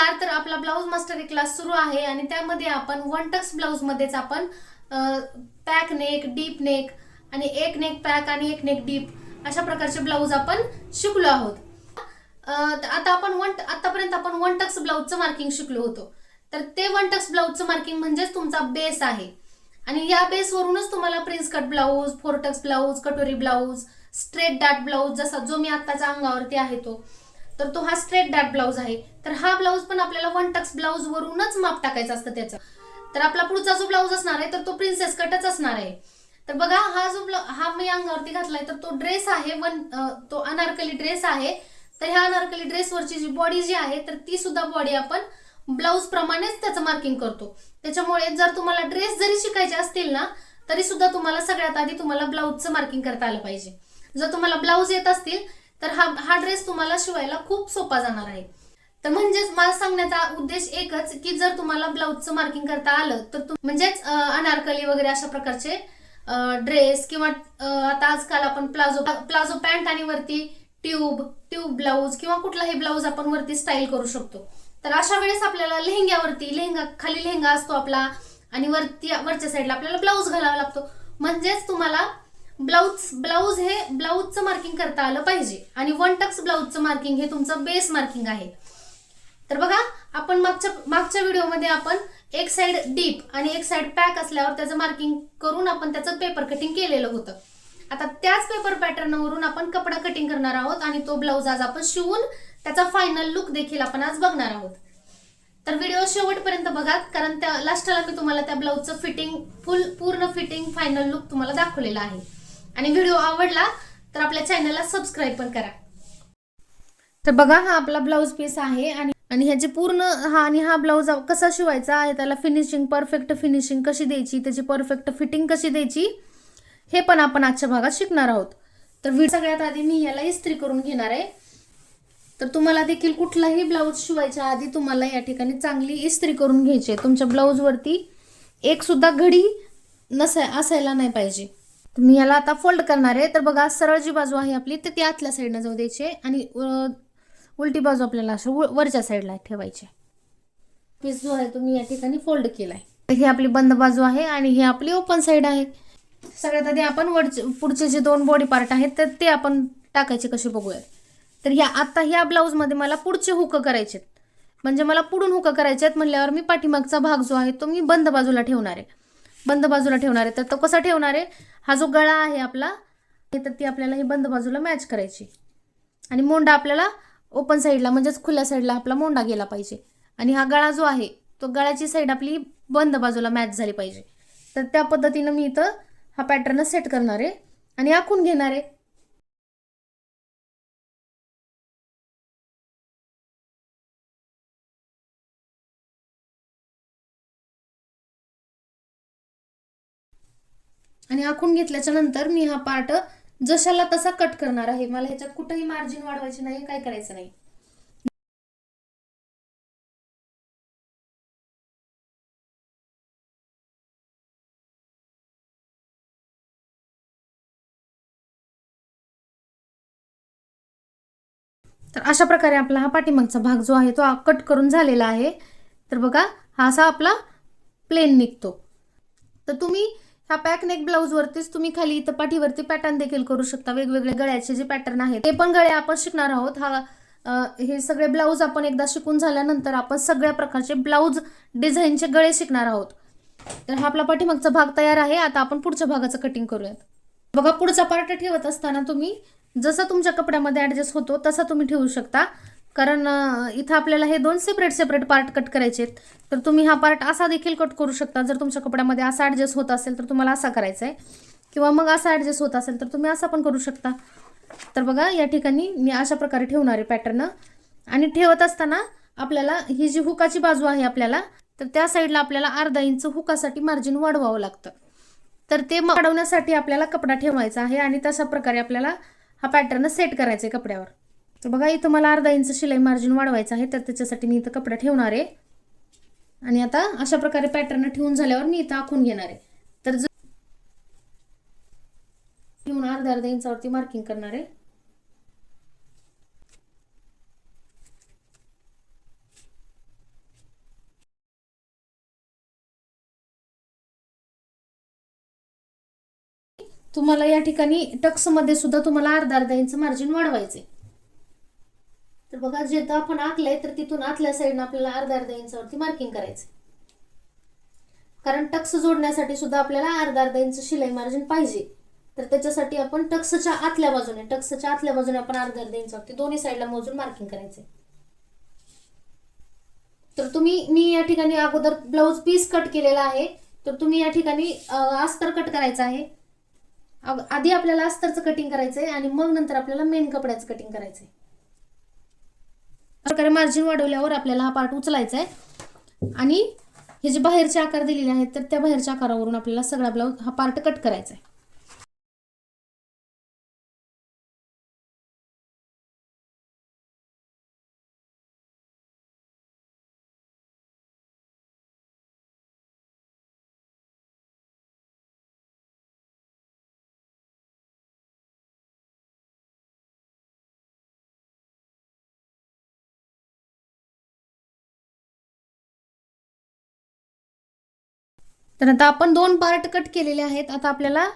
नमस्कार तर आपला ब्लाऊज मास्टर क्लास सुरू आहे आणि त्यामध्ये आपण वन टक्स ब्लाऊज मध्येच आपण पॅक नेक डीप नेक आणि एक नेक पॅक आणि एक नेक डीप अशा प्रकारचे ब्लाऊज आपण शिकलो आहोत. आता आपण वन आतापर्यंत आपण वन टक्स ब्लाऊजचं मार्किंग शिकलो होतो. तर ते वन टक्स ब्लाऊजचं मार्किंग म्हणजेच तुमचा बेस आहे. आणि या बेसवरूनच तुम्हाला prince cut blouse four tucks blouse कटोरी ब्लाऊज स्ट्रेट डाट ब्लाऊज जसा जो मी आत्ताच्या अंगावरती आहे तो. तर तो हा स्ट्रेट डाट ब्लाऊज आहे. तर हा ब्लाऊज पण आपल्याला वन टक्स ब्लाऊज वरूनच माप टाकायचं असतं त्याचं. तर आपला पुढचा जो ब्लाऊज असणार आहे तर तो प्रिन्सेस कटच असणार आहे. तर बघा हा जो हा मी अंगावरती घातलाय तर तो ड्रेस आहे वन तो अनारकली ड्रेस आहे. तर ह्या अनारकली ड्रेसवरची जी बॉडी जी आहे तर ती सुद्धा बॉडी आपण ब्लाऊज प्रमाणेच त्याचं मार्किंग करतो. त्याच्यामुळे जर तुम्हाला ड्रेस जरी शिकायचे असतील ना तरी सुद्धा तुम्हाला सगळ्यात आधी तुम्हाला ब्लाऊजचं मार्किंग करता आलं पाहिजे. जर तुम्हाला ब्लाऊज येत असतील तर हा हा ड्रेस तुम्हाला शिवायला खूप सोपा जाणार आहे. तर म्हणजेच मला सांगण्याचा उद्देश एकच की जर तुम्हाला ब्लाऊजचं मार्किंग करता आलं तर म्हणजेच अनारकली वगैरे अशा प्रकारचे ड्रेस किंवा आता आजकाल आपण प्लाझो प्लाझो पॅन्ट आणि वरती ट्यूब ट्यूब ब्लाऊज किंवा कुठलाही ब्लाऊज आपण वरती स्टाईल करू शकतो. तर अशा वेळेस आपल्याला लेहंग्यावरती लेहंगा खाली लेहंगा असतो आपला आणि वरती वरच्या साईडला आपल्याला ब्लाऊज घालावा लागतो. म्हणजेच तुम्हाला ब्लाऊज ब्लाऊज हे ब्लाऊजचं मार्किंग करता आलं पाहिजे. आणि वन टक्स ब्लाऊजचं मार्किंग हे तुमचं बेस मार्किंग आहे. तर बघा आपण मागच्या मागच्या व्हिडिओमध्ये आपण एक साईड डीप आणि एक साईड पॅक असल्यावर त्याचं मार्किंग करून आपण त्याचं पेपर कटिंग केलेलं होतं. आता त्याच पेपर पॅटर्नवरून आपण कपडा कटिंग करणार आहोत आणि तो ब्लाऊज आज आपण शिवून त्याचा फायनल लुक देखील आपण आज बघणार आहोत. तर व्हिडिओ शेवटपर्यंत बघा कारण त्या लास्टला मी तुम्हाला त्या ब्लाऊजचं फिटिंग फुल पूर्ण फिटिंग फायनल लुक तुम्हाला दाखवलेला आहे. आणि व्हिडिओ आवडला तर आपल्या चॅनलला सबस्क्राईब पण करा. तर बघा हा आपला ब्लाऊज पीस आहे आणि आणि ह्याचे पूर्ण हा आणि हा ब्लाऊज कसा शिवायचा आहे त्याला फिनिशिंग परफेक्ट फिनिशिंग कशी द्यायची त्याची परफेक्ट फिटिंग कशी द्यायची हे पण आपण आजच्या भागात शिकणार आहोत. तर व्हिडिओ सगळ्यात आधी मी याला इस्त्री करून घेणार आहे. तर तुम्हाला देखील कुठलाही ब्लाऊज शिवायच्या आधी तुम्हाला या ठिकाणी चांगली इस्त्री करून घ्यायची आहे. तुमच्या ब्लाऊजवरती एक सुद्धा घडी नसाय असायला नाही पाहिजे. मी याला आता फोल्ड करणार आहे. तर बघा सरळ जी बाजू आहे आपली तर ती आतल्या साईडनं जाऊ द्यायची आणि उलटी बाजू आपल्याला असं व- वरच्या साईडला ठेवायची आहे. पीस जो आहे तो मी या ठिकाणी फोल्ड केला आहे ही आपली बंद बाजू आहे आणि ही आपली ओपन साईड आहे. सगळ्यात आधी आपण वरचे पुढचे जे दोन बॉडी पार्ट आहेत तर ते आपण टाकायचे कसे बघूयात. तर ह्या आता ह्या ब्लाऊजमध्ये मला पुढचे हुक करायचे आहेत. म्हणजे मला पुढून हुक करायचे आहेत म्हणल्यावर मी पाठीमागचा भाग जो आहे तो मी बंद बाजूला ठेवणार आहे. बंद बाजूला ठेवणार आहे. तर तो कसा ठेवणार आहे? हा जो गळा आहे आपला हे तर ती आपल्याला ही बंद बाजूला मॅच करायची. आणि मोंडा आपल्याला ओपन साईडला म्हणजेच खुल्या साईडला आपला मोंडा गेला पाहिजे. आणि हा गळा जो आहे तो गळ्याची साईड आपली बंद बाजूला मॅच झाली पाहिजे. तर त्या पद्धतीनं मी इथं हा पॅटर्न सेट करणार आहे. आणि आखून घेणार आहे. आणि आखून घेतल्याच्या नंतर मी हा पार्ट जशाला तसा कट करणार आहे. मला ह्याच्यात कुठंही मार्जिन वाढवायचे नाही काय करायचं नाही. तर अशा प्रकारे आपला हा पाठीमागचा भाग जो आहे तो कट करून झालेला आहे. तर बघा हा असा आपला प्लेन निघतो. तर तुम्ही हा पॅक नेक ब्लाऊजवरतीच तुम्ही खाली इथं पाठीवरती पॅटर्न देखील करू शकता. वेगवेगळे गळ्याचे जे पॅटर्न आहेत ते पण गळे आपण शिकणार आहोत. हा हे सगळे ब्लाऊज आपण एकदा शिकून झाल्यानंतर आपण सगळ्या प्रकारचे ब्लाऊज डिझाईनचे गळे शिकणार आहोत. तर हा आपला पाठीमागचा भाग तयार आहे. आता आपण पुढच्या भागाचं कटिंग करूयात. बघा पुढचा पार्ट ठेवत असताना तुम्ही जसा तुमच्या कपड्यामध्ये ऍडजस्ट होतो तसा तुम्ही ठेवू शकता. कारण इथं आपल्याला हे दोन सेपरेट सेपरेट पार्ट कट करायचे आहेत. तर तुम्ही हा पार्ट असा देखील कट करू शकता. जर तुमच्या कपड्यामध्ये असा ॲडजस्ट होत असेल तर तुम्हाला असा करायचा आहे किंवा मग असा ॲडजस्ट होत असेल तर तुम्ही असा पण करू शकता. तर बघा या ठिकाणी मी अशा प्रकारे ठेवणार आहे पॅटर्न आणि ठेवत असताना आपल्याला ही जी हुकाची बाजू आहे आपल्याला तर त्या साईडला आपल्याला अर्धा इंच हुकासाठी मार्जिन वाढवावं लागतं. तर ते वाढवण्यासाठी आपल्याला कपडा ठेवायचा आहे आणि तशा प्रकारे आपल्याला हा पॅटर्न सेट करायचा आहे कपड्यावर. तर बघा इथं मला अर्धा इंच शिलाई मार्जिन वाढवायचं आहे तर त्याच्यासाठी मी इथं कपडा ठेवणार आहे. आणि आता अशा प्रकारे पॅटर्न ठेवून झाल्यावर मी इथं आखून घेणार आहे. तर जर ठेवून अर्धा अर्धा इंचावरती मार्किंग करणार आहे. तुम्हाला या ठिकाणी टक्समध्ये सुद्धा तुम्हाला अर्धा अर्धा इंच मार्जिन वाढवायचे तर बघा जिथं आपण आखलंय तर तिथून आतल्या साईडनं आपल्याला अर्धा अर्धा इंचावरती मार्किंग करायचं कारण टक्स जोडण्यासाठी सुद्धा आपल्याला अर्धा अर्धा इंच शिलाई मार्जिन पाहिजे. तर त्याच्यासाठी आपण टक्सच्या आतल्या बाजूने टक्सच्या आतल्या बाजूने आपण अर्धा अर्धा इंचावरती दोन्ही साईडला मोजून मार्किंग करायचे तर तुम्ही मी या ठिकाणी अगोदर ब्लाऊज पीस कट केलेला आहे. तर तुम्ही या ठिकाणी अस्तर कट करायचं आहे. आधी आपल्याला अस्तरचं कटिंग करायचंय आणि मग नंतर आपल्याला मेन कपड्याचं कटिंग करायचंय. आहे प्रकारे मार्जिन वाढवल्यावर आपल्याला हा पार्ट उचलायचा आहे आणि हे जे बाहेरचे आकार दिलेले आहेत तर त्या बाहेरच्या आकारावरून आपल्याला सगळा ब्लाऊज हा पार्ट कट करायचा आहे तर आता आपण दोन पार्ट कट केलेले आहेत. आता आपल्याला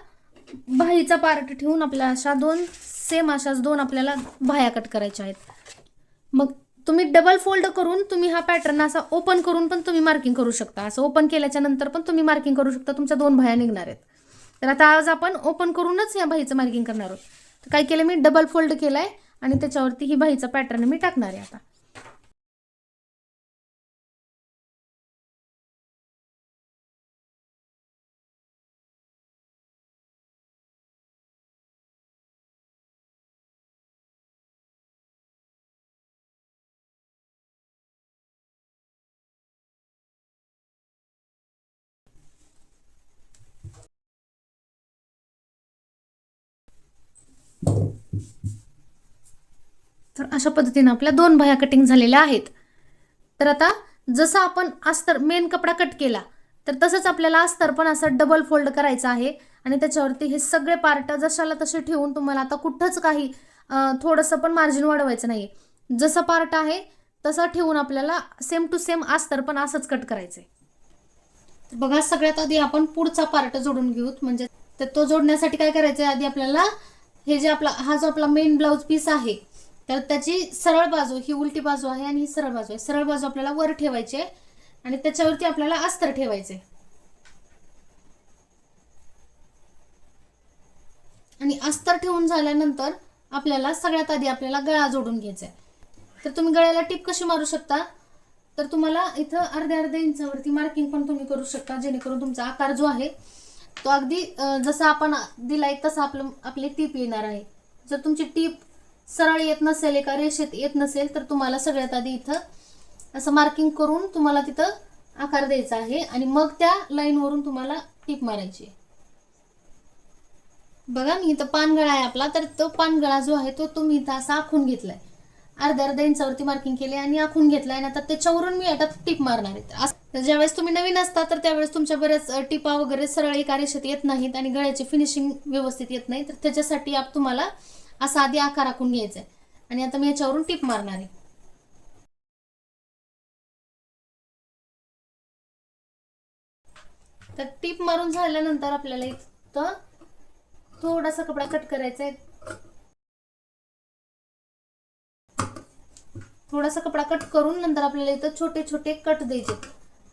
भाईचा पार्ट ठेवून आपल्या अशा दोन सेम अशाच दोन आपल्याला भाया कट करायच्या आहेत. मग तुम्ही डबल फोल्ड करून तुम्ही हा पॅटर्न असा ओपन करून पण तुम्ही मार्किंग करू शकता. असं ओपन केल्याच्यानंतर पण तुम्ही मार्किंग करू शकता. तुमच्या दोन भाया निघणार आहेत. तर आता आज आपण ओपन करूनच या भाईचं मार्किंग करणार आहोत. तर काय केलं मी? डबल फोल्ड केलाय आणि त्याच्यावरती ही भाईचा पॅटर्न मी टाकणार आहे आता. अशा पद्धतीनं आपल्या दोन बाह्या कटिंग झालेल्या आहेत. तर आता जसं आपण अस्तर मेन कपडा कट केला तर तसंच आपल्याला अस्तर पण असं डबल फोल्ड करायचं आहे. आणि त्याच्यावरती हे सगळे पार्ट जशाला तसे ठेवून तुम्हाला आता कुठंच काही थोडंसं पण मार्जिन वाढवायचं नाही जसं पार्ट आहे तसं ठेवून आपल्याला सेम टू सेम अस्तर पण असंच कट करायचं आहे तर बघा सगळ्यात आधी आपण पुढचा पार्ट जोडून घेऊत. म्हणजे तर तो जोडण्यासाठी काय करायचं आहे आधी आपल्याला हे जे आपला हा जो आपला मेन ब्लाऊज पीस आहे तर त्याची सरळ बाजू ही उलटी बाजू आहे आणि ही सरळ बाजू आहे. सरळ बाजू आपल्याला वर ठेवायची आहे आणि त्याच्यावरती आपल्याला अस्तर ठेवायचे आणि अस्तर ठेवून झाल्यानंतर आपल्याला सगळ्यात आधी आपल्याला गळा जोडून घ्यायचा आहे. तर तुम्ही गळ्याला टिप कशी मारू शकता? तर तुम्हाला इथं अर्ध्या अर्ध्या इंचावरती मार्किंग पण तुम्ही करू शकता जेणेकरून तुमचा आकार जो आहे तो अगदी जसा आपण दिलाय तसा आपलं आपली टीप येणार आहे. जर तुमची टीप सरळ येत नसेल एका रेषेत येत नसेल तर तुम्हाला सगळ्यात आधी इथं असं मार्किंग करून तुम्हाला तिथं आकार द्यायचा आहे आणि मग त्या लाईनवरून तुम्हाला टीप मारायची बघा मी इथं पानगळा आहे आपला तर तो पानगळा जो आहे तो तुम्ही इथं असा आखून घेतलाय. अर्ध्या अर्ध्या इंचावरती मार्किंग केली आणि आखून घेतलाय आणि आता त्याच्यावरून मी आता टीप मारणार आहे. तर ज्यावेळेस तुम्ही नवीन असता तर त्यावेळेस तुमच्या बऱ्याच टिपा वगैरे सरळ एका रेषेत येत नाहीत आणि गळ्याची फिनिशिंग व्यवस्थित येत नाही तर त्याच्यासाठी आप तुम्हाला असा आधी आकार आखून घ्यायचा आहे. आणि आता मी याच्यावरून टीप मारणार आहे. तर टीप मारून झाल्यानंतर आपल्याला इथं थोडासा कपडा कट करायचा आहे. थोडासा कपडा कट करून नंतर आपल्याला इथं छोटे छोटे कट द्यायचे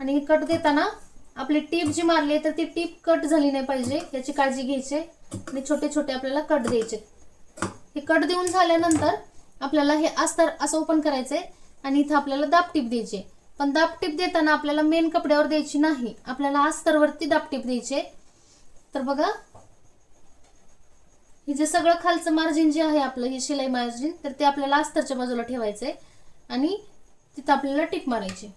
आणि हे कट देताना आपली टीप जी मारली तर ती टीप कट झाली नाही पाहिजे याची काळजी घ्यायची आणि छोटे छोटे आपल्याला कट द्यायचे हे कट देऊन झाल्यानंतर आपल्याला हे अस्तर असं ओपन करायचंय आणि इथं आपल्याला दाब टीप द्यायची पण दाबटीप देताना आपल्याला मेन कपड्यावर द्यायची नाही. आपल्याला अस्तरवरती दाब द्यायची आहे. तर बघा हे जे सगळं खालचं मार्जिन जे आहे आपलं हे शिलाई मार्जिन तर ते आपल्याला अस्तरच्या बाजूला ठेवायचंय आणि तिथं आपल्याला टिप मारायची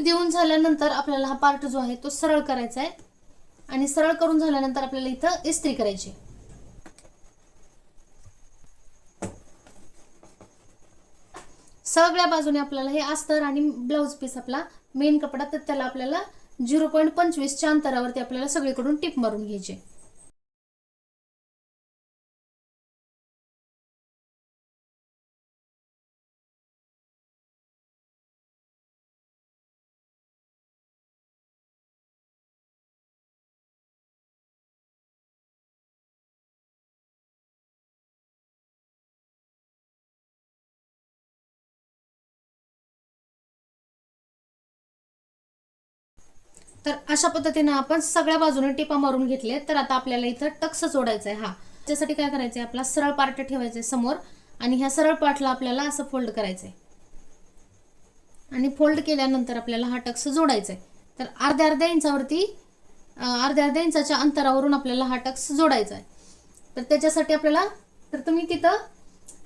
टीप देऊन झाल्यानंतर आपल्याला हा पार्ट जो आहे तो सरळ करायचा आहे. आणि सरळ करून झाल्यानंतर आपल्याला इथं इस्त्री करायची सगळ्या बाजूने आपल्याला हे अस्तर आणि ब्लाऊज पीस आपला मेन कपडा तर त्याला आपल्याला झिरो पॉईंट पंचवीसच्या अंतरावरती आपल्याला सगळीकडून टिप मारून घ्यायची तर अशा पद्धतीनं आपण सगळ्या बाजूने टिपा मारून घेतले तर आता आपल्याला इथं टक्स जोडायचा आहे हा. त्याच्यासाठी काय करायचं आहे आपला सरळ पार्ट ठेवायचा आहे समोर आणि ह्या सरळ पार्टला आपल्याला असं फोल्ड करायचं आहे आणि फोल्ड केल्यानंतर आपल्याला हा टक्स जोडायचा आहे तर अर्ध्या अर्ध्या इंचावरती अर्ध्या अर्ध्या इंचाच्या अंतरावरून आपल्याला हा टक्स जोडायचा आहे तर त्याच्यासाठी आपल्याला तर तुम्ही तिथं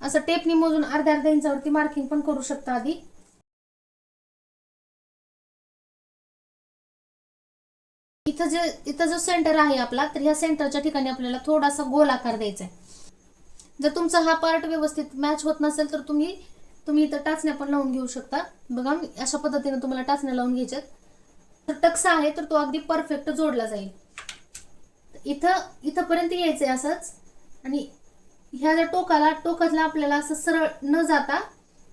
असं टेपनी मोजून अर्ध्या अर्ध्या इंचावरती मार्किंग पण करू शकता आधी. इथं जे इथं जो सेंटर आहे आपला तर ह्या सेंटरच्या ठिकाणी आपल्याला थोडासा गोल आकार द्यायचा आहे जर तुमचा हा पार्ट व्यवस्थित मॅच होत नसेल तर तुम्ही तुम्ही इथं टाचण्या पण लावून घेऊ शकता. बघा अशा पद्धतीने तुम्हाला टाचण्या लावून घ्यायच्यात. तर टक्सा आहे तर तो अगदी परफेक्ट जोडला जाईल. इथं इथंपर्यंत यायचंय असंच. आणि ह्या ज्या टोकाला टोकातला आपल्याला असं सरळ न जाता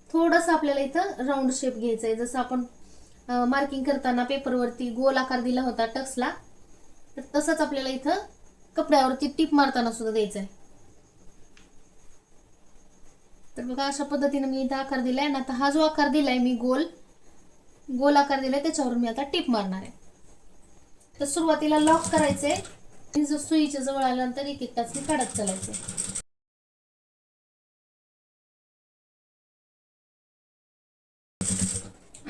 थोडंसं आपल्याला इथं राऊंड शेप घ्यायचा आहे जसं आपण मार्किंग करताना पेपरवरती गोल आकार दिला होता टक्सला. तर तसंच आपल्याला इथं कपड्यावरती टीप मारताना सुद्धा द्यायचं आहे तर बघा अशा पद्धतीने मी इथं आकार दिलाय आणि आता हा जो आकार दिलाय मी गोल गोल आकार दिलाय त्याच्यावर मी आता टीप मारणार आहे. तर सुरुवातीला लॉक करायचंय. आणि जो सुईच्या जवळ आल्यानंतर एक एक टाचणी काढत चालायचे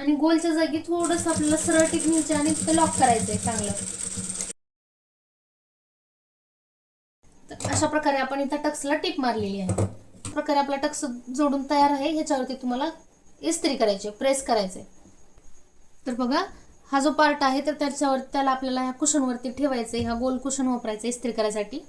आणि गोलच्या जागी थोडस आपल्याला सरळ टीप आणि तिथं लॉक करायचंय चांगलं. तर अशा प्रकारे आपण इथं टक्सला टीप मारलेली आहे. प्रकारे आपला टक्स जोडून तयार आहे. ह्याच्यावरती तुम्हाला इस्त्री करायची प्रेस करायचे तर बघा हा जो पार्ट आहे तर त्याच्यावर त्याला आपल्याला ह्या कुशनवरती ठेवायचं आहे हा गोल कुशन वापरायचं इस्त्री करायसाठी.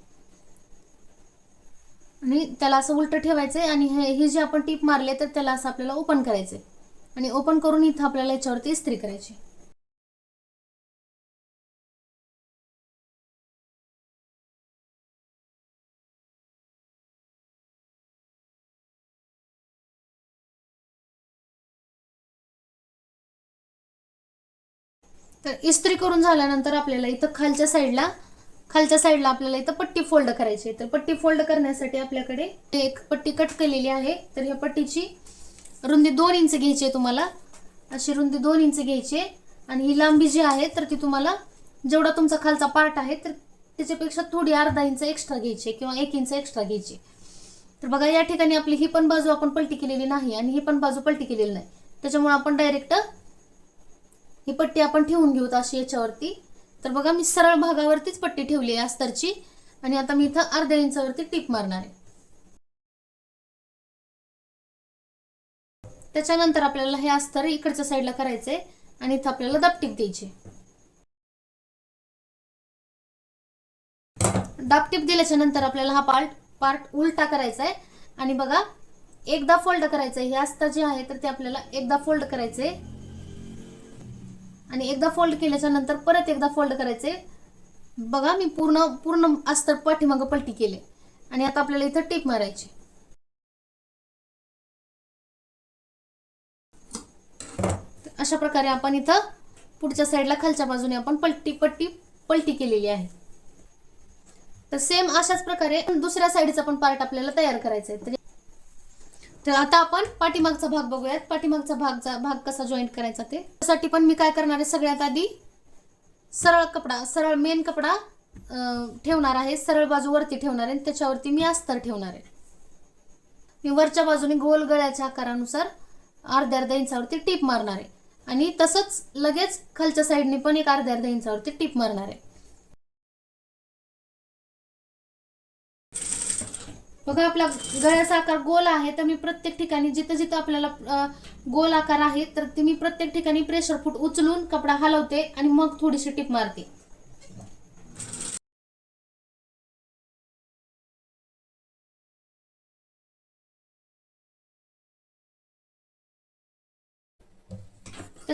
आणि त्याला असं उलटं ठेवायचं आहे आणि हे हे जे आपण टीप मारले तर त्याला असं आपल्याला ओपन करायचं आहे आणि ओपन करून इथं आपल्याला याच्यावरती इस्त्री करायची. तर इस्त्री करून झाल्यानंतर आपल्याला इथं खालच्या साईडला खालच्या साईडला आपल्याला इथं पट्टी फोल्ड करायची आहे. तर पट्टी फोल्ड करण्यासाठी आपल्याकडे एक पट्टी कट केलेली आहे. तर ह्या पट्टीची रुंदी दोन इंच घ्यायची आहे तुम्हाला. अशी रुंदी दोन इंच घ्यायची आहे. आणि ही लांबी जी आहे तर ती तुम्हाला जेवढा तुमचा खालचा पार्ट आहे तर त्याच्यापेक्षा थोडी अर्धा इंच एक्स्ट्रा घ्यायची आहे किंवा एक इंच एक्स्ट्रा घ्यायची तर बघा या ठिकाणी आपली ही पण बाजू आपण पलटी केलेली नाही आणि ही पण बाजू पलटी केलेली नाही. त्याच्यामुळे आपण डायरेक्ट ही पट्टी आपण ठेवून घेऊ अशी याच्यावरती. तर बघा मी सरळ भागावरतीच पट्टी ठेवली आहे अस्तरची. आणि आता मी इथं अर्ध्या इंचावरती टीप मारणार आहे. त्याच्यानंतर आपल्याला हे अस्तर इकडच्या साईडला करायचंय आणि इथं आपल्याला दापटीप द्यायची दापटीप दिल्याच्या नंतर आपल्याला हा पार्ट पार्ट उलटा करायचा आहे आणि बघा एकदा फोल्ड करायचंय. हे अस्तर जे आहे तर ते आपल्याला एकदा फोल्ड करायचे आणि एकदा फोल्ड केल्याच्यानंतर परत एकदा फोल्ड करायचे बघा मी पूर्ण पूर्ण अस्तर पाठीमागं पलटी केले. आणि आता आपल्याला इथं टीप मारायची. अशा प्रकारे आपण इथं पुढच्या साईडला खालच्या बाजूने आपण पलटी पट्टी पलटी केलेली आहे. तर सेम अशाच प्रकारे दुसऱ्या साईडचा पण पार्ट आपल्याला तयार करायचा आहे तर आता आपण पाठीमागचा भाग बघूयात. पाठीमागचा भागचा भाग कसा जॉईंट करायचा ते. त्यासाठी पण मी काय करणार आहे सगळ्यात आधी सरळ कपडा सरळ मेन कपडा ठेवणार आहे. सरळ बाजू वरती ठेवणार आहे त्याच्यावरती मी अस्तर ठेवणार आहे. मी वरच्या बाजूने गोल गळ्याच्या आकारानुसार अर्ध्या अर्ध्या इंचावरती टीप मारणार आहे. आणि तसंच लगेच खालच्या साईडने पण एक अर्ध्या अर्ध्या इंचावरती टिप मारणार आहे. बघा आपला गळ्याचा आकार गोल आहे तर मी प्रत्येक ठिकाणी जिथं जिथं आपल्याला गोल आकार आहे तर ते मी प्रत्येक ठिकाणी प्रेशर फूट उचलून कपडा हलवते आणि मग थोडीशी टिप मारते.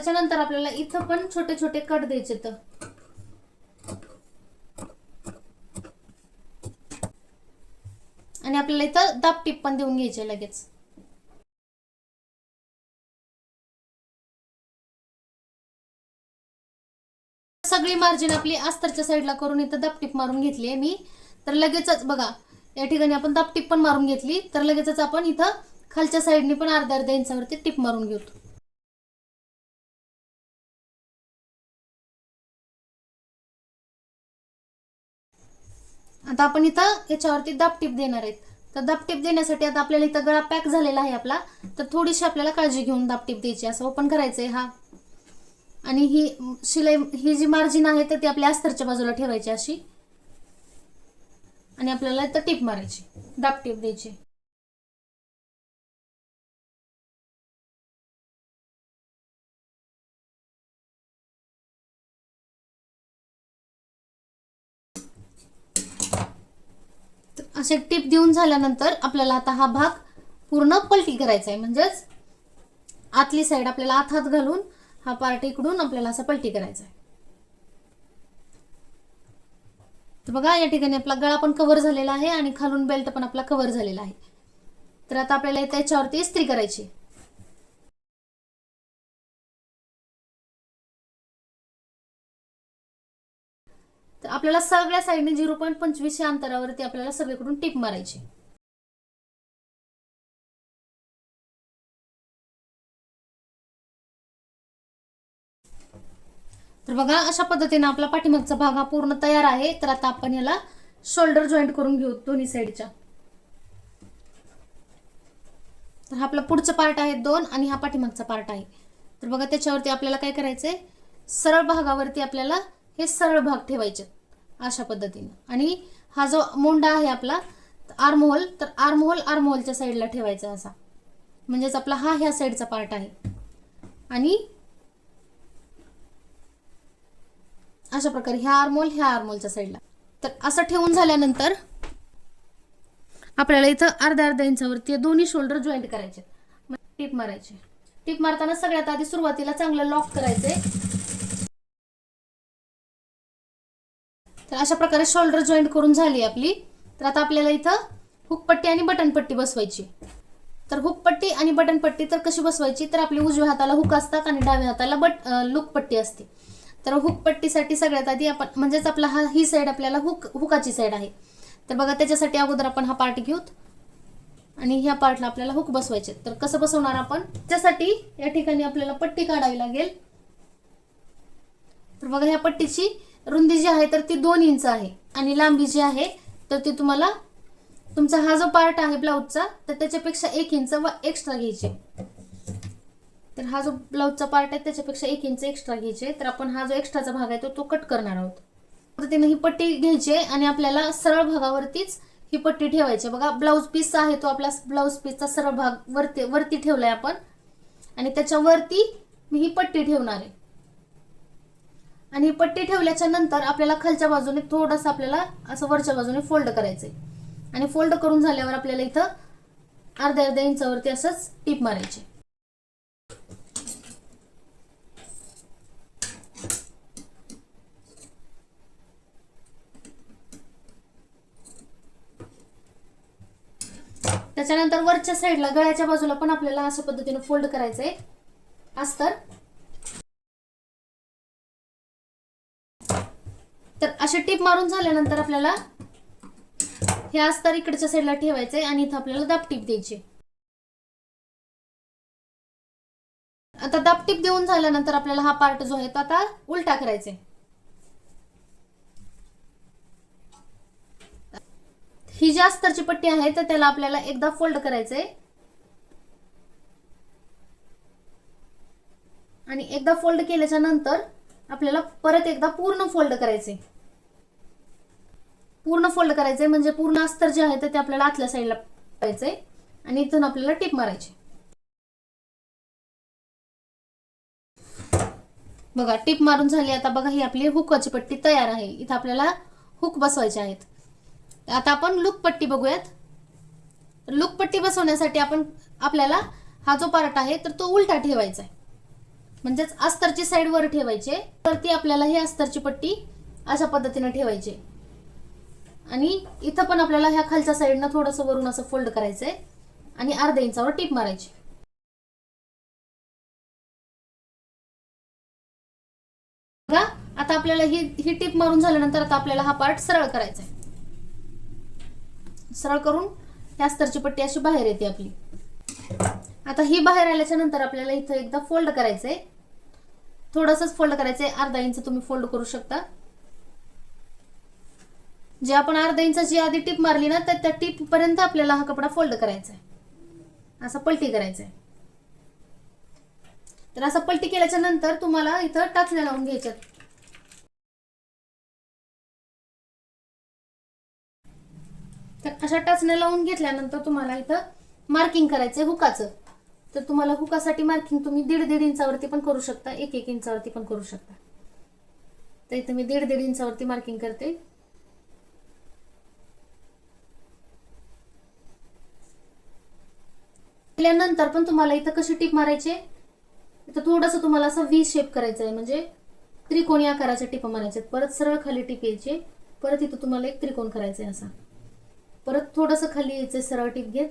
त्याच्यानंतर आपल्याला इथं पण छोटे छोटे कट द्यायचे तर. आणि आपल्याला इथं दाब टिप पण देऊन घ्यायचे लगेच. सगळी मार्जिन आपली अस्तरच्या साईडला करून इथं दापटीप मारून घेतली आहे मी. तर लगेचच बघा या ठिकाणी आपण दापटीप पण मारून घेतली. तर लगेचच आपण इथं खालच्या साईडने पण अर्ध्या अर्ध्या इंचावरती टिप मारून घेतो आता आपण इथं याच्यावरती दाबटीप देणार आहेत. तर दाबटीप देण्यासाठी आता आपल्याला इथं गळा पॅक झालेला आहे आपला. तर थोडीशी आपल्याला काळजी घेऊन दाबटीप द्यायची. असं ओपन करायचंय हा. आणि ही शिलाई ही जी मार्जिन आहे तर ती आपल्या अस्तरच्या बाजूला ठेवायची अशी. आणि आपल्याला इथं टीप मारायची. दाबटीप द्यायची. असे टिप देऊन झाल्यानंतर आपल्याला आता हा भाग पूर्ण पलटी करायचा आहे म्हणजेच आतली साईड आपल्याला आत हात घालून हा पार्ट इकडून आपल्याला असा पलटी करायचा आहे तर बघा या ठिकाणी आपला गळा पण कव्हर झालेला आहे आणि खालून बेल्ट पण आपला कव्हर झालेला आहे. तर आता आपल्याला त्याच्यावरती इस्त्री करायची तर आपल्याला सगळ्या साईडने झिरो पॉईंट पंचवीस या अंतरावरती आपल्याला सगळीकडून टिप मारायची. तर बघा अशा पद्धतीने आपला पाठीमागचा भाग हा पूर्ण तयार आहे. तर आता आपण याला शोल्डर जॉईंट करून घेऊ दोन्ही साईडच्या. तर हा आपला पुढचा पार्ट आहे दोन आणि हा पाठीमागचा पार्ट आहे. तर बघा त्याच्यावरती आपल्याला काय करायचंय? सरळ भागावरती आपल्याला हे सरळ भाग ठेवायचे अशा पद्धतीने. आणि हा जो मोंडा आहे आपला आर्महोल तर आर्महोल आर्महोलच्या साईडला ठेवायचा असा. म्हणजेच आपला हा ह्या साईडचा पार्ट आहे. आणि अशा प्रकारे ह्या आर्मोल ह्या आर्मोलच्या साईडला. तर असं ठेवून झाल्यानंतर आपल्याला इथं अर्ध्या अर्ध्या इंचावरती दोन्ही शोल्डर जॉईंट करायचे. टिप मारायचे. टिप मारताना सगळ्यात आधी सुरुवातीला चांगलं लॉक करायचे. तर अशा प्रकारे शोल्डर जॉईंट करून झाली आपली. तर आता आपल्याला इथं हुकपट्टी आणि बटनपट्टी बसवायची. तर हुकपट्टी आणि बटनपट्टी तर कशी बसवायची? तर आपली उजव्या हाताला हुक असतात आणि डाव्या हाताला बट लुकपट्टी असते. तर हुकपट्टीसाठी सगळ्यात आधी आपण म्हणजेच आपला हा ही साईड आपल्याला हुक हुकाची साईड आहे. तर बघा त्याच्यासाठी अगोदर आपण हा पार्ट घेऊत. आणि ह्या पार्टला आपल्याला हुक बसवायचे. तर कसं बसवणार आपण? त्यासाठी या ठिकाणी आपल्याला पट्टी काढावी लागेल. तर बघा ह्या पट्टीची रुंदी जी आहे तर ती दोन इंच आहे. आणि लांबी जी आहे तर ती तुम्हाला तुमचा हा जो पार्ट आहे ब्लाऊजचा तर त्याच्यापेक्षा एक इंच व एक्स्ट्रा घ्यायचे. तर हा जो ब्लाऊजचा पार्ट आहे त्याच्यापेक्षा एक इंच एक्स्ट्रा घ्यायचे. तर आपण हा जो एक्स्ट्राचा भाग आहे तो तो कट करणार आहोत. पद्धतीने ही पट्टी घ्यायची आहे आणि आपल्याला सरळ भागावरतीच ही पट्टी ठेवायची. बघा ब्लाऊज पीस आहे तो आपला ब्लाऊज पीसचा सरळ भाग वरती वरती ठेवलाय आपण. आणि त्याच्यावरती मी ही पट्टी ठेवणार आहे. आणि पट्टी ठेवल्याच्या नंतर आपल्याला खालच्या बाजूने थोडंसं आपल्याला असं वरच्या बाजूने फोल्ड करायचंय. आणि फोल्ड करून झाल्यावर आपल्याला इथं अर्ध्या अर्ध्या इंचावरती असंच टीप मारायची. त्याच्यानंतर वरच्या साईडला गळ्याच्या बाजूला पण आपल्याला अशा पद्धतीने फोल्ड करायचंय. अस्तर असे टीप मारून झाल्यानंतर आपल्याला हे अस्तर इकडच्या साईडला ठेवायचंय आणि इथं आपल्याला दाबटीप द्यायची आता दाबटीप देऊन झाल्यानंतर आपल्याला हा पार्ट जो आहे तो आता उलटा करायचा ही जी अस्तरची पट्टी आहे तर त्याला आपल्याला एकदा फोल्ड करायचंय. आणि एकदा फोल्ड केल्याच्यानंतर आपल्याला परत एकदा पूर्ण फोल्ड करायचे पूर्ण फोल्ड करायचे म्हणजे पूर्ण अस्तर जे आहे ते आपल्याला आतल्या साईडला करायचंय आणि इथून आपल्याला टिप मारायची. बघा टिप मारून झाली. आता बघा ही आपली हुकाची पट्टी तयार आहे. इथं आपल्याला हुक बसवायचे आहेत. आता आपण लुक पट्टी बघूयात. लुक पट्टी बसवण्यासाठी आपण आपल्याला हा जो पार्ट आहे तर तो उलटा ठेवायचा आहे. म्हणजेच अस्तरची साईड वर ठेवायचे. तर ती आपल्याला ही अस्तरची पट्टी अशा पद्धतीने ठेवायची. आणि इथं पण आपल्याला ह्या खालच्या साईडनं थोडंसं वरून असं फोल्ड करायचंय. आणि अर्ध्या इंचावर टीप मारायची. बघा आता आपल्याला ही ही टीप मारून झाल्यानंतर आता आपल्याला हा पार्ट सरळ करायचा आहे सरळ करून ह्या अस्तरची पट्टी अशी बाहेर येते आपली. आता ही बाहेर आल्याच्यानंतर आपल्याला इथं एकदा फोल्ड करायचंय. थोडंसंच फोल्ड करायचंय. अर्धा इंच तुम्ही फोल्ड करू शकता. जे आपण अर्धा इंचाची आधी टीप मारली ना तर त्या टिप पर्यंत आपल्याला हा कपडा फोल्ड करायचा आहे. असा पलटी करायचा आहे. तर असा पलटी केल्याच्यानंतर तुम्हाला इथं टाचण्या लावून घ्यायच्यात तर अशा टाचण्या लावून घेतल्यानंतर तुम्हाला इथं मार्किंग करायचंय हुकाचं. तर तुम्हाला हुकासाठी मार्किंग तुम्ही दीड दीड इंचावरती पण करू शकता एक एक इंचावरती पण करू शकता. तर इथं मी दीड दीड इंचावरती मार्किंग करते. केल्यानंतर पण तुम्हाला इथं कशी टीप मारायची इथं थोडंसं तुम्हाला असं व्ही शेप करायचं आहे म्हणजे त्रिकोणी आकाराच्या टिपा मारायच्या परत सरळ खाली टीप यायची. परत इथं तुम्हाला एक त्रिकोण करायचा आहे असा. परत थोडंसं खाली यायचं सरळ टीप घेत.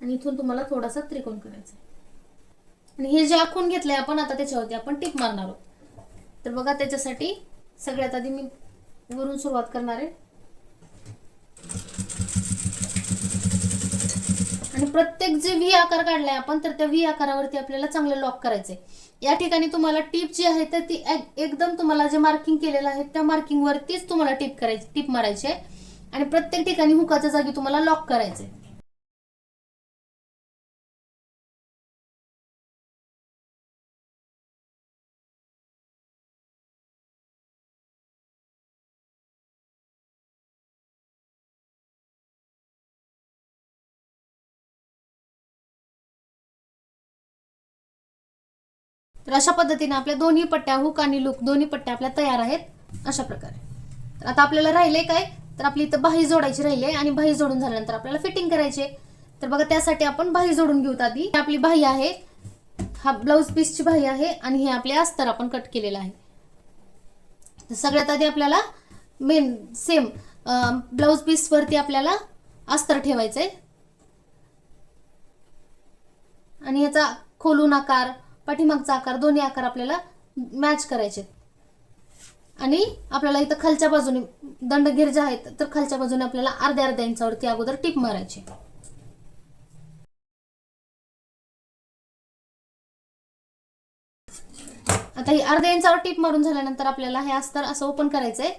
आणि इथून तुम्हाला थोडासा त्रिकोण करायचा आहे. आणि हे जे आखून घेतलंय आपण आता त्याच्यावरती आपण टीप मारणार आहोत. तर बघा त्याच्यासाठी सगळ्यात आधी मी वरून सुरुवात करणार आहे. आणि प्रत्येक जे व्ही आकार काढलाय आपण तर त्या व्ही आकारावरती आपल्याला चांगलं लॉक करायचंय. या ठिकाणी तुम्हाला टीप जी आहे तर ती एकदम तुम्हाला जे मार्किंग केलेलं आहे त्या मार्किंग वरतीच तुम्हाला टीप करायची टीप मारायची आहे. आणि प्रत्येक ठिकाणी हुकाच्या जागी तुम्हाला लॉक करायचंय. तर अशा पद्धतीने आपल्या दोन्ही पट्ट्या हुक आणि लूक दोन्ही पट्ट्या आपल्या तयार आहेत अशा प्रकारे. तर आता आपल्याला राहिले काय? तर आपली इथं बाही जोडायची राहिली आहे आणि बाही जोडून झाल्यानंतर आपल्याला फिटिंग करायची आहे. तर बघा त्यासाठी आपण बाही जोडून घेऊत आधी. ही आपली बाही आहे. हा ब्लाऊज पीसची बाही आहे आणि हे आपले अस्तर आपण कट केलेलं आहे. तर सगळ्यात आधी आपल्याला मेन सेम ब्लाऊज पीस वरती आपल्याला अस्तर ठेवायचं आहे आणि याचा खोलून आकार पाठीमागचा आकार दोन्ही आकार आपल्याला मॅच करायचे. आणि आपल्याला इथं खालच्या बाजूने दंडगीर जे आहेत तर खालच्या बाजूने आपल्याला अर्ध्या अर्ध्या इंचावरती अगोदर टीप मारायची. आता ही अर्ध्या इंचावर टीप मारून झाल्यानंतर आपल्याला हे अस्तर असं ओपन करायचंय.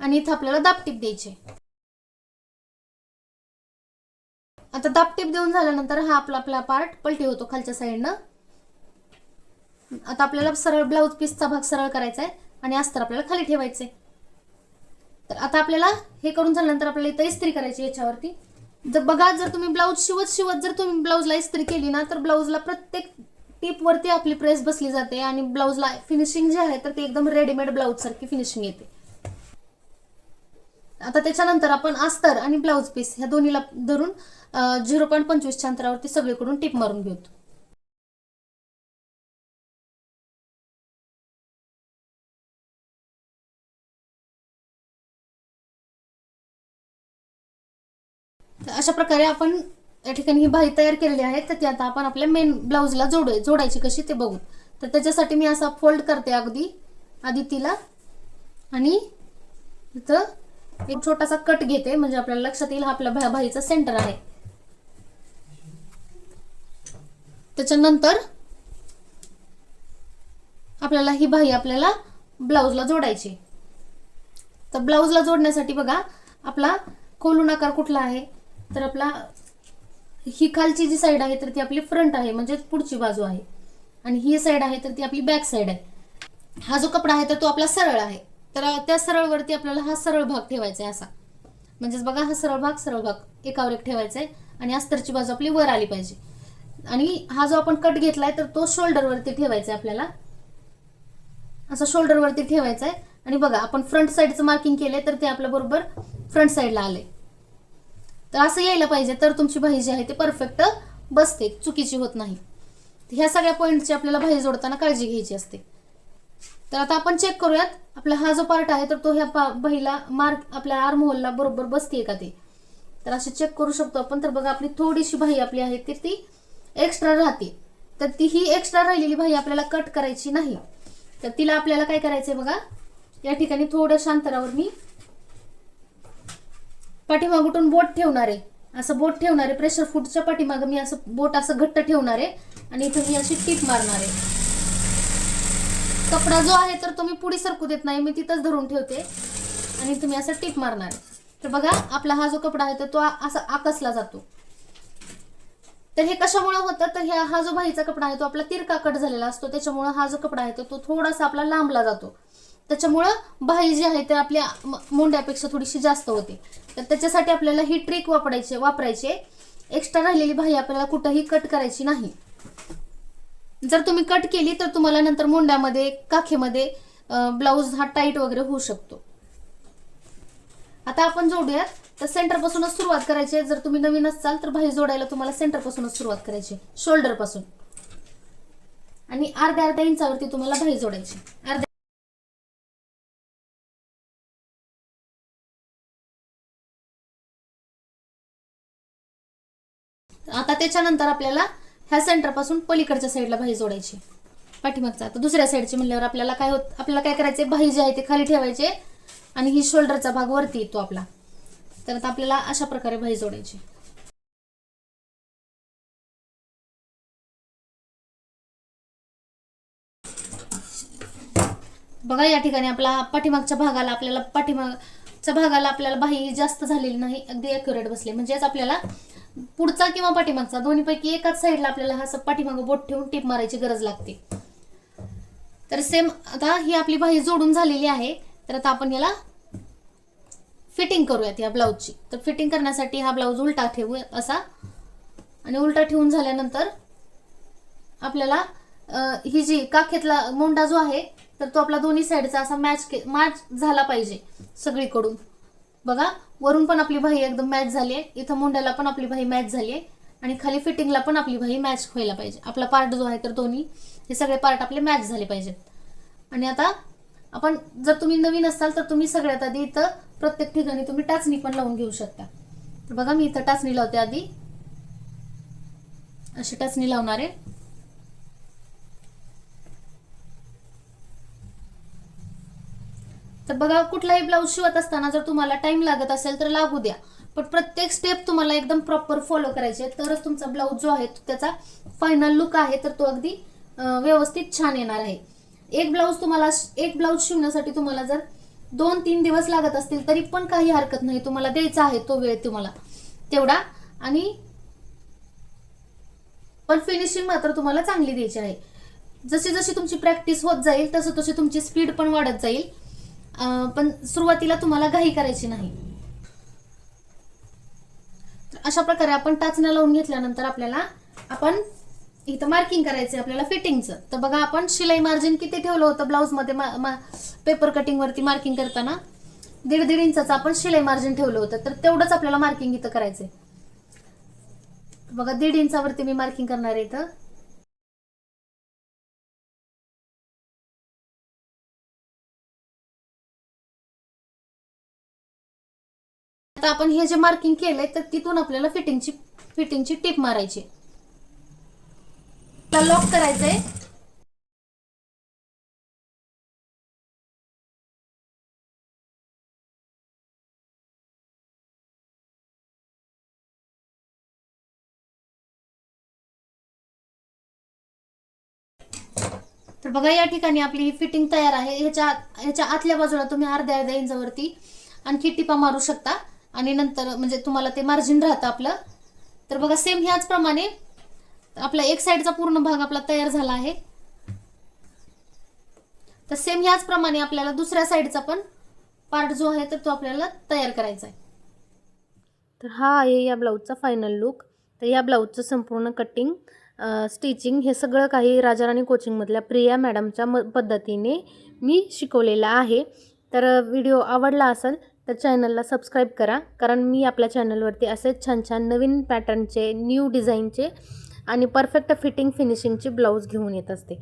आणि इथं आपल्याला दाब टीप द्यायची. आता दाब टीप देऊन झाल्यानंतर हा आपला आपला पार्ट पलटी होतो खालच्या साईडनं आता आपल्याला सरळ ब्लाऊज पीसचा भाग सरळ करायचा आहे आणि अस्तर आपल्याला खाली ठेवायचे तर आता आपल्याला हे करून झाल्यानंतर आपल्याला इथं इस्त्री करायची याच्यावरती. जर बघा जर तुम्ही ब्लाऊज शिवत शिवत जर तुम्ही ब्लाऊजला इस्त्री केली ना तर ब्लाऊजला प्रत्येक टीपवरती आपली प्रेस बसली जाते आणि ब्लाऊजला फिनिशिंग जे आहे तर ते एकदम रेडीमेड ब्लाऊज सारखी फिनिशिंग येते. आता त्याच्यानंतर आपण अस्तर आणि ब्लाऊज पीस ह्या दोन्हीला धरून झिरो पॉईंट पंचवीसच्या अंतरावरती सगळीकडून टीप मारून घेऊ अशा प्रकारे आपण या ठिकाणी ही बाही तयार केलेली आहे. तर ती आता आपण आपल्या मेन ब्लाऊजला जोड जोडायची कशी ते बघू. तर त्याच्यासाठी मी असा फोल्ड करते अगदी आधी तिला आणि इथं एक छोटासा कट घेते म्हणजे आपल्याला लक्षात येईल हा आपल्या भा- सेंटर आहे. त्याच्यानंतर आपल्याला ही भाई आपल्याला ब्लाऊजला जोडायची तर ब्लाऊजला जोडण्यासाठी बघा आपला खोलून आकार कुठला आहे? तर आपला ही खालची जी साईड आहे तर ती आपली फ्रंट आहे म्हणजे पुढची बाजू आहे. आणि ही साईड आहे तर ती आपली बॅक साईड आहे. हा जो कपडा आहे तर तो आपला सरळ आहे. तर त्या सरळवरती आपल्याला हा सरळ भाग ठेवायचा आहे असा. म्हणजेच बघा हा सरळ भाग सरळ भाग एकावर एक ठेवायचा आहे आणि अस्तरची बाजू आपली वर आली पाहिजे. आणि हा जो आपण कट घेतलाय तर तो शोल्डरवरती ठेवायचा आहे आपल्याला. असं शोल्डरवरती ठेवायचा आहे. आणि बघा आपण फ्रंट साईडचं मार्किंग केलंय तर ते आपल्या बरोबर फ्रंट साईडला आले तर असं यायला पाहिजे. तर तुमची भाई जी आहे ते परफेक्ट बसते. चुकीची होत नाही. ह्या सगळ्या पॉईंटची आपल्याला भाई जोडताना काळजी घ्यायची असते. तर आता आपण चेक करूयात. आपला हा जो पार्ट आहे तर तो ह्या पा बहीला मार्क आपल्या आर्म होलला बरोबर बसते का ते? तर असे चेक करू शकतो आपण. तर बघा आपली थोडीशी भाई आपली आहे तर ती एक्स्ट्रा राहते. तर ती ही एक्स्ट्रा राहिलेली भाई आपल्याला कट करायची नाही. तर तिला आपल्याला काय करायचंय बघा? या ठिकाणी थोड्याशा अंतरावर मी पाठीमागुटून बोट ठेवणार. आहे असं बोट ठेवणार आहे प्रेशर फूटच्या पाठीमागं मी असं बोट असं घट्ट ठेवणार आहे आणि इथं मी अशी टीप मारणार. आहे कपडा जो आहे तर तो मी पुढे सरकू देत नाही मी तिथंच धरून ठेवते आणि तुम्ही असं टिप मारणार. तर बघा आपला हा जो कपडा आहे तर तो असा आकसला जातो. तर हे कशामुळे होतं? तर ह्या हा जो भाईचा कपडा आहे तो आपला तिरका कट झालेला असतो त्याच्यामुळं हा जो कपडा आहे तो थोडासा आपला लांबला जातो. त्याच्यामुळं बाही जी आहे ते आपल्या मोंड्यापेक्षा थोडीशी जास्त होते. तर त्याच्यासाठी आपल्याला ही ट्रिक वापरायची वापरायची. एक्स्ट्रा राहिलेली बाही आपल्याला कुठंही कट करायची नाही. जर तुम्ही कट केली तर तुम्हाला नंतर मोंड्यामध्ये काखेमध्ये ब्लाऊज हा टाईट वगैरे होऊ शकतो. आता आपण जोडूयात. तर सेंटर पासूनच सुरुवात करायची. आहे जर तुम्ही नवीन असाल तर बाही जोडायला तुम्हाला सेंटर पासूनच सुरुवात करायची. शोल्डरपासून. आणि अर्ध्या अर्ध्या इंचावरती तुम्हाला बाही जोडायची. अर्ध्या आता त्याच्यानंतर आपल्याला ह्या सेंटरपासून पलीकडच्या साईडला बाही जोडायची. पाठीमागचा. आता दुसऱ्या साईडची म्हणल्यावर आपल्याला काय होत आपल्याला काय करायचे बाही जे आहे ते खाली ठेवायचे आणि ही शोल्डरचा भाग वरती येतो आपला. तर आता आपल्याला अशा प्रकारे बाही जोडायची. बघा या ठिकाणी आपला पाठीमागच्या भागाला आपल्याला पाठीमाग च्या भागाला आपल्याला बाही जास्त झालेली नाही अगदी अॅक्युरेट बसले. म्हणजेच आपल्याला पुढचा किंवा पाठीमागचा दोन्हीपैकी एकाच साईडला आपल्याला हा असं पाठीमागं बोट ठेवून टीप मारायची गरज लागते. तर सेम आता ही आपली बाही जोडून झालेली आहे तर आता आपण याला फिटिंग करूयात या ब्लाऊजची तर फिटिंग करण्यासाठी हा ब्लाऊज उलटा ठेवू असा. आणि उलटा ठेवून झाल्यानंतर आपल्याला ही जी काखेतला मोंडा जो आहे तर तो आपला दोन्ही साईडचा असा मॅच मॅच झाला पाहिजे सगळीकडून. बघा वरून पण आपली भाई एकदम मॅच झाली आहे. इथं मुंड्याला पण आपली भाई मॅच झाली आहे. आणि खाली फिटिंगला पण आपली भाई मॅच व्हायला पाहिजे. आपला पार्ट जो आहे तर दोन्ही हे सगळे पार्ट आपले मॅच झाले पाहिजेत आणि आता आपण जर तुम्ही नवीन असाल तर तुम्ही सगळ्यात आधी इथं प्रत्येक ठिकाणी तुम्ही टाचणी पण लावून घेऊ शकता. तर बघा मी इथं टाचणी लावते आधी. अशी टाचणी लावणार आहे. तर बघा कुठलाही ब्लाऊज शिवत असताना जर तुम्हाला टाइम लागत असेल तर लागू द्या. पण प्रत्येक स्टेप तुम्हाला एकदम प्रॉपर फॉलो करायचे तरच तुमचा ब्लाऊज जो आहे तो त्याचा फायनल लुक आहे तर तो अगदी व्यवस्थित छान येणार आहे. एक ब्लाऊज तुम्हाला एक ब्लाऊज शिवण्यासाठी तुम्हाला जर दोन तीन दिवस लागत असतील तरी पण काही हरकत नाही. तुम्हाला द्यायचा आहे तो वेळ तुम्हाला. तेवढा. आणि पण फिनिशिंग मात्र तुम्हाला चांगली द्यायची आहे. जशी जशी तुमची प्रॅक्टिस होत जाईल तसं तशी तुमची स्पीड पण वाढत जाईल. पण सुरुवातीला तुम्हाला घाई करायची नाही. तर अशा प्रकारे आपण टाचण्या लावून घेतल्यानंतर आपल्याला आपण इथं मार्किंग करायचं आपल्याला फिटिंगचं तर बघा आपण शिलाई मार्जिन किती ठेवलं होतं ब्लाऊजमध्ये पेपर कटिंगवरती मार्किंग करताना? दीड दीड इंचाचं आपण शिलाई मार्जिन ठेवलं होतं. तर तेवढंच आपल्याला मार्किंग इथं करायचंय. बघा दीड इंचावरती मी मार्किंग करणार आहे इथं. आता आपण हे जे मार्किंग केलंय तर तिथून आपल्याला फिटिंगची फिटिंगची टिप मारायची लॉक करायचंय. तर बघा या ठिकाणी आपली ही फिटिंग तयार आहे. ह्याच्या ह्याच्या आतल्या बाजूला तुम्ही अर्ध्या अर्ध्या इंचावरती आणखी टिपा मारू शकता. आणि नंतर म्हणजे तुम्हाला ते मार्जिन राहतं आपलं. तर बघा सेम ह्याचप्रमाणे आपला एक साईडचा पूर्ण भाग आपला तयार झाला आहे. तर सेम ह्याचप्रमाणे आपल्याला दुसऱ्या साईडचा पण पार्ट जो आहे तर तो आपल्याला तयार करायचा आहे. तर हा आहे या ब्लाऊजचा फायनल लुक तर या ब्लाऊजचं संपूर्ण कटिंग स्टिचिंग हे सगळं काही राजाराणी कोचिंगमधल्या प्रिया मॅडमच्या म पद्धतीने मी शिकवलेलं आहे. तर व्हिडिओ आवडला असेल तर चॅनलला सबस्क्राईब करा. कारण मी आपल्या चॅनलवरती असेच छान छान नवीन पॅटर्नचे न्यू डिझाईनचे आणि परफेक्ट फिटिंग फिनिशिंगचे ब्लाऊज घेऊन येत असते.